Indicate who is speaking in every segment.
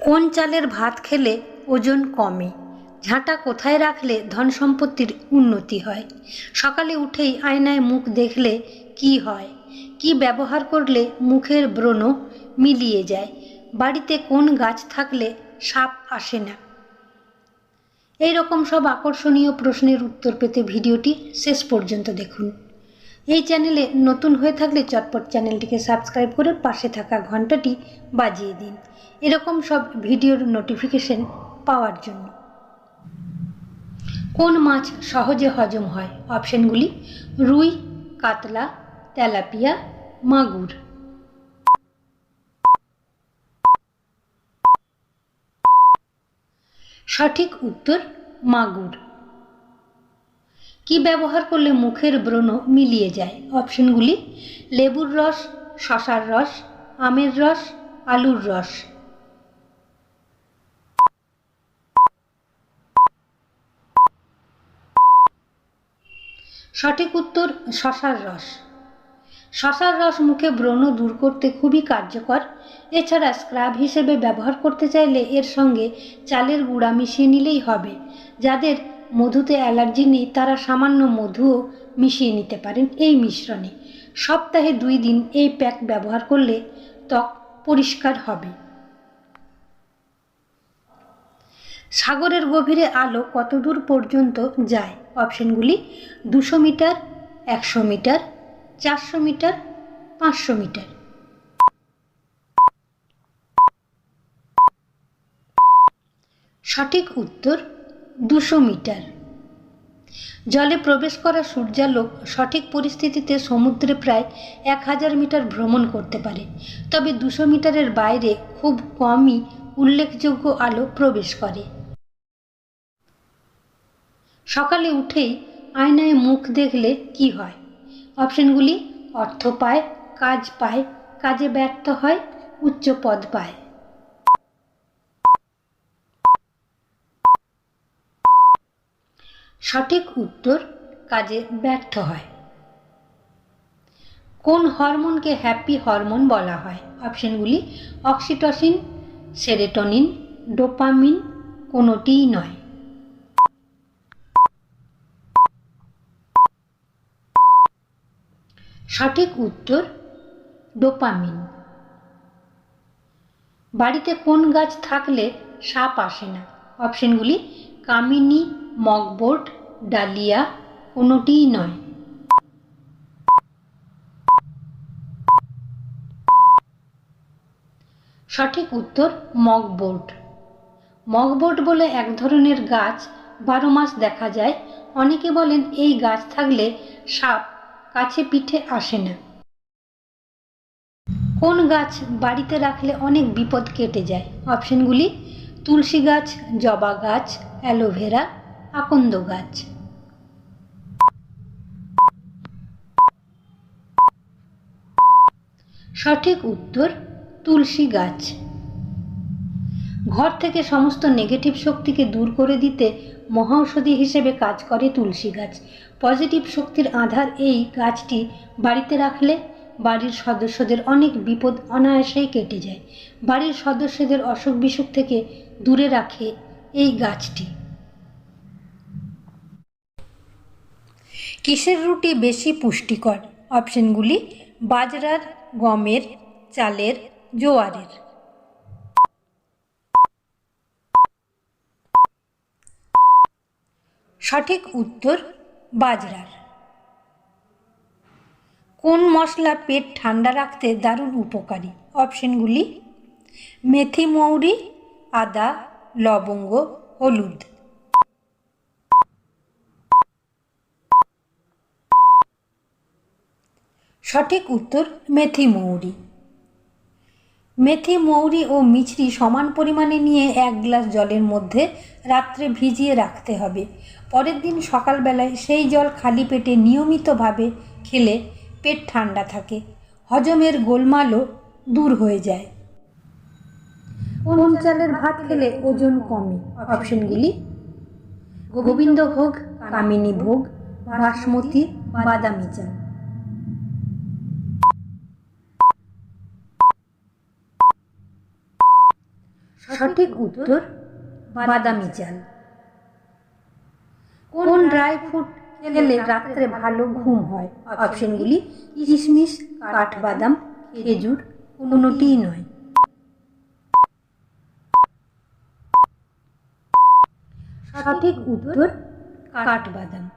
Speaker 1: কোন চালের ভাত খেলে ওজন কমে? ঝাঁটা কোথায় রাখলে ধন সম্পত্তির উন্নতি হয়? সকালে উঠেই আয়নায় মুখ দেখলে কি হয়? কি ব্যবহার করলে মুখের ব্রণ মিলিয়ে যায়? বাড়িতে কোন গাছ থাকলে সাপ আসে না? এই রকম সব আকর্ষণীয় প্রশ্নের উত্তর পেতে ভিডিওটি শেষ পর্যন্ত দেখুন। এই চ্যানেলে নতুন হয়ে থাকলে চটপট চ্যানেলটিকে সাবস্ক্রাইব করে পাশে থাকা ঘন্টাটি বাজিয়ে দিন। এরকম সব ভিডিওর নোটিফিকেশন পাওয়ার জন্য। কোন মাছ সহজে হজম হয়? অপশনগুলি, রুই, কাতলা, তেলাপিয়া, মাগুর। সঠিক উত্তর, মাগুর। কি ব্যবহার করলে মুখের ব্রণ মিলিয়ে যায়? অপশনগুলি, লেবুর রস, শশার রস, আমের রস, আলুর রস। সঠিক উত্তর, শশার রস। শশার রস মুখে ব্রণ দূর করতে খুবই কার্যকর। এছাড়া স্ক্রাব হিসেবে ব্যবহার করতে চাইলে এর সঙ্গে চালের গুঁড়া মিশিয়ে নিলেই হবে, যাদের মধুতে অ্যালার্জি নেই, তারা সামান্য মধুও মিশিয়ে নিতে পারেন এই মিশ্রণে। সপ্তাহে দুই দিন এই প্যাক ব্যবহার করলে ত্বক পরিষ্কার হবে। সাগরের গভীরে আলো কত দূর পর্যন্ত যায়? অপশনগুলি দুশো মিটার, একশো মিটার, চারশো মিটার, পাঁচশো মিটার। সঠিক উত্তর দুশো মিটার। জলে প্রবেশ করা সূর্যালোক সঠিক পরিস্থিতিতে সমুদ্রে প্রায় এক হাজার মিটার ভ্রমণ করতে পারে। তবে দুশো মিটারের বাইরে খুব কমই উল্লেখযোগ্য আলো প্রবেশ করে। সকালে উঠেই আয়নায় মুখ দেখলে কি হয়? অপশনগুলি অর্থ পায়, কাজ পায়, কাজে ব্যর্থ হয়, উচ্চ পদ পায়। সঠিক উত্তর কাজে ব্যর্থ হয়। কোন হরমোনকে হ্যাপি হরমোন বলা হয়? অপশনগুলি অক্সিটসিন, সেরেটনিন, ডোপামিন কোনোটিই নয়। সঠিক উত্তর ডোপামিন। বাড়িতে কোন গাছ থাকলে সাপ আসে না? অপশনগুলি কামিনী মগবোর্ড ডালিয়া, কোনোটিই নয়। সঠিক উত্তর মগবোর্ড মগবোর্ড বলে এক ধরনের গাছ, বারো মাস দেখা যায়। অনেকে বলেন এই গাছ থাকলে সাপ কাছে পিঠে আসে না। কোন গাছ বাড়িতে রাখলে অনেক বিপদ কেটে যায়? অপশনগুলি, তুলসী গাছ, জবা গাছ, অ্যালোভেরা আকন্দ গাছ সঠিক উত্তর, তুলসী গাছ। ঘর থেকে সমস্ত নেগেটিভ শক্তিকে দূর করে দিতে মহাঔষধি হিসেবে কাজ করে তুলসী গাছ। পজিটিভ শক্তির আধার এই গাছটি বাড়িতে রাখলে বাড়ির সদস্যদের অনেক বিপদ অনায়াসেই কেটে যায়। বাড়ির সদস্যদের অসুখ বিসুখ থেকে দূরে রাখে এই গাছটি। কিসের রুটি বেশি পুষ্টিকর? অপশনগুলি বাজরার, গমের, চালের, জোয়ারের। সঠিক উত্তর, বাজরার। কোন মশলা পেট ঠান্ডা রাখতে দারুণ উপকারী? অপশনগুলি মেথি মৌরি, আদা, লবঙ্গ, হলুদ। সঠিক উত্তর মেথি মৌরি। মেথি মৌরি ও মিছরি সমান পরিমাণে নিয়ে এক গ্লাস জলের মধ্যে রাত্রে ভিজিয়ে রাখতে হবে। পরের দিন সকালবেলায় সেই জল খালি পেটে নিয়মিতভাবে খেলে পেট ঠান্ডা থাকে। হজমের গোলমালও দূর হয়ে যায়। চালের ভাত খেলে ওজন কমে। অপশনগুলি গোবিন্দভোগ কামিনী ভোগ বাসমতি, বাদামি চাল। সঠিক উত্তর? বাদামি চাল। কোন ড্রাই ফ্রুট খেলে রাত্রে ভালো ঘুম হয়? অপশনগুলি কিশমিশ, কাঠবাদাম, খেজুর কোনোটিই নয়। সঠিক উত্তর, কাঠবাদাম।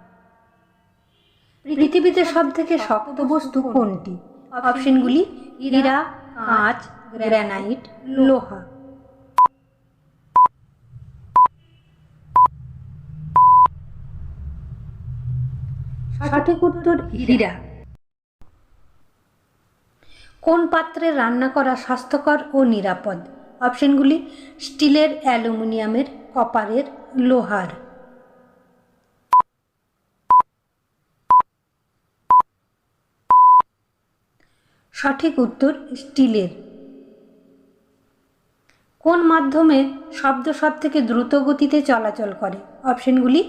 Speaker 1: পৃথিবীতে সব থেকে শক্ত বস্তু কোনটি? অপশনগুলি হীরা, কাঁচ, গ্রানাইট, লোহা। সঠিক উত্তর কোন পাত্রে রান্না করা স্বাস্থ্যকর ও নিরাপদ? অপশনগুলি স্টিলের, অ্যালুমিনিয়ামের, কপারের, লোহার। সঠিক উত্তর স্টিলের। কোন মাধ্যমে শব্দ সব থেকে দ্রুত গতিতে চলাচল করে? অপশনগুলি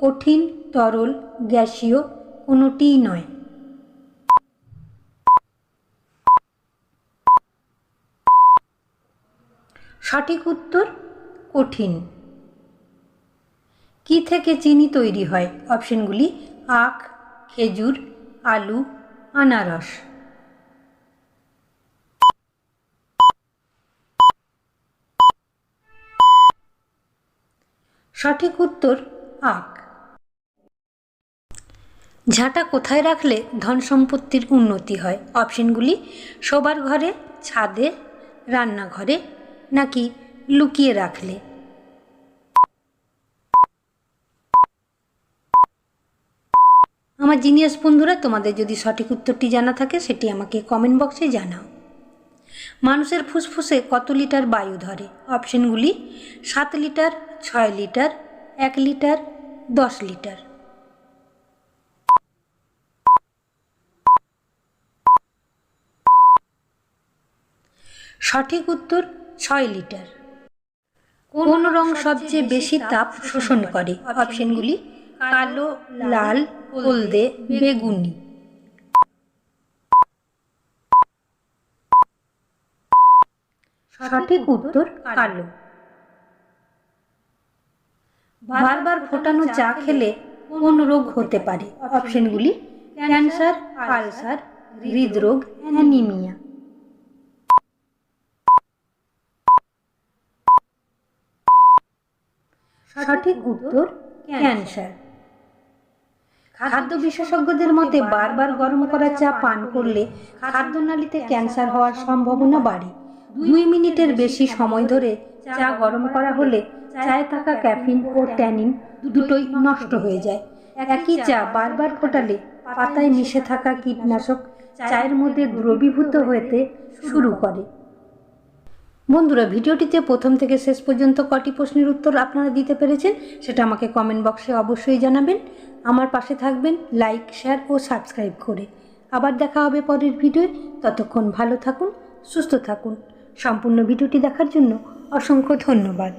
Speaker 1: কঠিন, তরল, গ্যাসীয় কোনোটিই নয়। সঠিক উত্তর কঠিন। কি থেকে চিনি তৈরি হয়? অপশনগুলি আখ, খেজুর, আলু, আনারস। সঠিক উত্তর আখ। ঝাঁটা কোথায় রাখলে ধন সম্পত্তির উন্নতি হয়? অপশনগুলি, শোবার ঘরে, ছাদে, রান্নাঘরে নাকি লুকিয়ে রাখলে? আমার জিনিয়াস বন্ধুরা, তোমাদের যদি সঠিক উত্তরটি জানা থাকে, সেটি আমাকে কমেন্ট বক্সে জানাও। মানুষের ফুসফুসে কত লিটার বায়ু ধরে? অপশনগুলি, সাত লিটার, ছয় লিটার, এক লিটার, দশ লিটার। সঠিক উত্তর ছয় লিটার। কোন রং সবচেয়ে বেশি তাপ শোষণ করে? অপশনগুলি কালো লাল হলদে বেগুনি। সঠিক উত্তর কালো। বারবার ফোটানো চা খেলে কোন রোগ হতে পারে? অপশনগুলি ক্যান্সার আলসার হৃদরোগ অ্যানিমিয়া। সঠিক উত্তর ক্যান্সার। খাদ্য বিশেষজ্ঞদের মতে বারবার গরম করা চা পান করলে খাদ্যনালীতে ক্যান্সার হওয়ার সম্ভাবনা বাড়ে। দুই মিনিটের বেশি সময় ধরে চা গরম করা হলে চায়ে থাকা ক্যাফিন ও ট্যানিন দুটোই নষ্ট হয়ে যায়। একই চা বারবার ফোটালে পাতায় মিশে থাকা কীটনাশক চায়ের মধ্যে দ্রবীভূত হতে শুরু করে। বন্ধুরা, ভিডিওটিতে প্রথম থেকে শেষ পর্যন্ত কটি প্রশ্নের উত্তর আপনারা দিতে পেরেছেন সেটা আমাকে কমেন্ট বক্সে অবশ্যই জানাবেন। আমার পাশে থাকবেন লাইক শেয়ার ও সাবস্ক্রাইব করে। আবার দেখা হবে পরের ভিডিও ততক্ষণ ভালো থাকুন, সুস্থ থাকুন। সম্পূর্ণ ভিডিওটি দেখার জন্য অসংখ্য ধন্যবাদ।